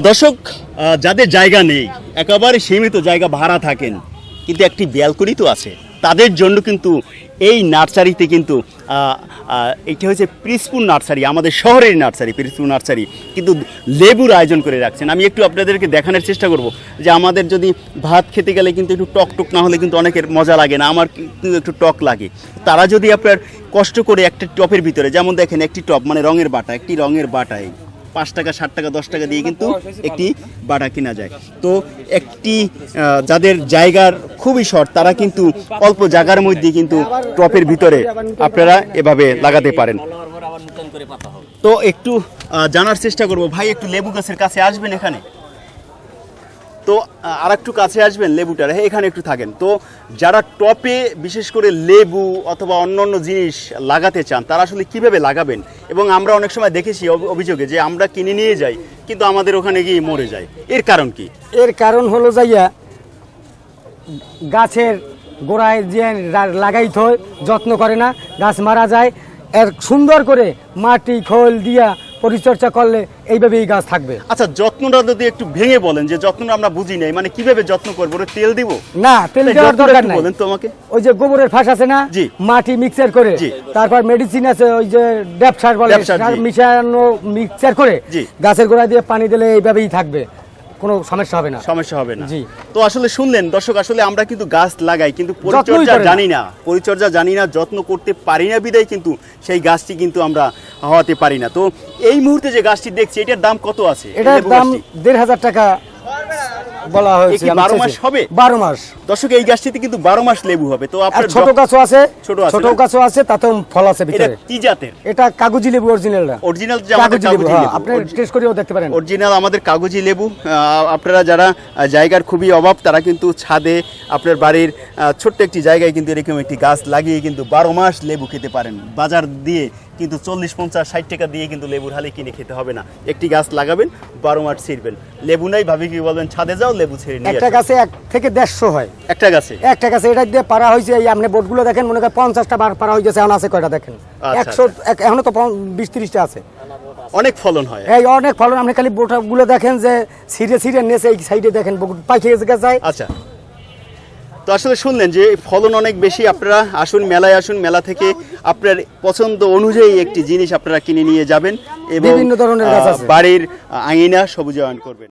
দর্শক যাদের জায়গা নেই একেবারে সীমিত জায়গা ভাড়া থাকেন কিন্তু একটি ব্যালকনি তো আছে। তাদের জন্য কিন্তু এই নার্সারিতে কিন্তু এটা হচ্ছে পিসপুর নার্সারি, আমাদের শহরের নার্সারি পিসপুর নার্সারি। কিন্তু লেবুর আয়োজন করে রাখছেন। আমি একটু আপনাদেরকে দেখানোর চেষ্টা করব যে আমাদের যদি ভাত খেতে গেলে কিন্তু একটু টক টক না হলে কিন্তু অনেকের মজা লাগে না, আমার কিন্তু একটু টক লাগে। তারা যদি আপনার কষ্ট করে একটা টপের ভিতরে, যেমন দেখেন একটি টপ মানে রঙের বাটা, একটি রঙের বাটা এই। পাঁচ টাকা ষাট টাকা দশ টাকা দিয়ে কিন্তু একটি বাটা কেনা যায়। তো একটি যাদের জায়গার খুবই শর্ট তারা কিন্তু অল্প জায়গার মধ্যে কিন্তু টপের ভিতরে আপনারা এভাবে লাগাতে পারেন। তো একটু জানার চেষ্টা করব। ভাই একটু লেবু গাছের কাছে আসবেন এখানে? তো আর একটু কাছে আসবেন, লেবুটার। হ্যাঁ এখানে একটু থাকেন। তো, যারা টপে, বিশেষ করে লেবু অথবা অন্য অন্য জিনিস লাগাতে চান, তারা আসলে কীভাবে লাগাবেন? এবং আমরা অনেক সময় দেখেছি অভিযোগে যে আমরা কিনে নিয়ে যাই, কিন্তু আমাদের ওখানে গিয়ে মরে যায়। এর কারণ কি? এর কারণ হলো যাইয়া, গাছের গোড়ায় যে লাগাইতে হয়, যত্ন করে না, গাছ মারা যায়। এর সুন্দর করে মাটি, খোল দিয়া পরিচর্যা করলে এইভাবে এই গাছ থাকবে। আচ্ছা যত্নটা যদি একটু ভেঙে বলেন যে যত্নটা আমরা বুঝি নাই মানে কীভাবে যত্ন করব? ওরে তেল দিব? না তেল দেওয়ার দরকার নাই। বলেন তোমাকে ওই যে গোবরের ফাঁস আছে না মাটি মিক্সার করে তারপর মেডিসিন আছে ওই যে ড্যাপ সার বলে। মিশানো মিক্সার করে গাছের গোড়া দিয়ে পানি দিলে এইভাবেই থাকবে। কোনো সমস্যা হবে না। সমস্যা হবে না। জি। তো আসলে শুনলেন দর্শক আসলে আমরা কিন্তু গাছ লাগাই কিন্তু পরিচর্যা জানি না পরিচর্যা জানি না যত্ন করতে পারি না বিদায় কিন্তু সেই গাছটি কিন্তু আমরা হওয়াতে পারি না। তো এই মুহূর্তে যে গাছটি দেখছি এটার দাম কত আছে? এটার দাম দেড় হাজার টাকা বলা হয়েছে কি আমি বারো চেয়েছি। মাস হবে? বারো মাস। দর্শক এই গাছটিতে কিন্তু বারো মাস লেবু হবে। তো আপনার ছোট গাছও আছে ছোট আছে ছোট গাছও আছে তাতেও ফল আছে এটা ভিতরে। কি জাতের? এটা কাগজি লেবু অরিজিনালটা অরিজিনাল যে আমাদের কাগজি লেবু হ্যাঁ, আপনি টেস্ট করেও দেখতে পারেন। অরিজিনাল আমাদের কাগজি লেবু। আপনারা যারা জায়গার খুবই অভাব তারা কিন্তু ছাদে আপনার বাড়ির ছোট্ট একটি জায়গায় কিন্তু এরকম একটি গাছ লাগিয়ে কিন্তু বারো মাস লেবু খেতে পারেন। বাজার দিয়ে কিন্তু চল্লিশ পঞ্চাশ ষাট টাকা দিয়ে কিন্তু লেবুর হালে কিনে খেতে হবে না। একটি গাছ লাগাবেন বারো মাস ছিঁড়বেন। লেবু নাই ভাবি কি বলবেন ছাদে যাও লেবু ছিঁড়ে নিয়ে একটা গাছে এক থেকে দেড়শো হয়। একটা গাছে? একটা গাছে এটা দিয়ে পারা হয়েছে এই আপনি বোটগুলো দেখেন মনে করেন পঞ্চাশটা বার পারা হয়ে গেছে এখন আছে কয়টা দেখেন? আচ্ছা, একশো এখনও তো বিশ তিরিশটা আছে। অনেক ফলন হয়। এই অনেক ফলন আপনি খালি বোটগুলো দেখেন যে সিঁড়ে সিঁড়ে নেছে এই সাইডে দেখেন পাইকে গেছে। আচ্ছা। তো আসলে শুনলেন যে ফলন অনেক বেশি আপনারা আসুন মেলায় আসুন মেলা থেকে আপনার পছন্দ অনুযায়ী একটি জিনিস আপনারা কিনে নিয়ে যাবেন এবং বিভিন্ন ধরনের। বাড়ির আঙিনা সবুজায়ন করবেন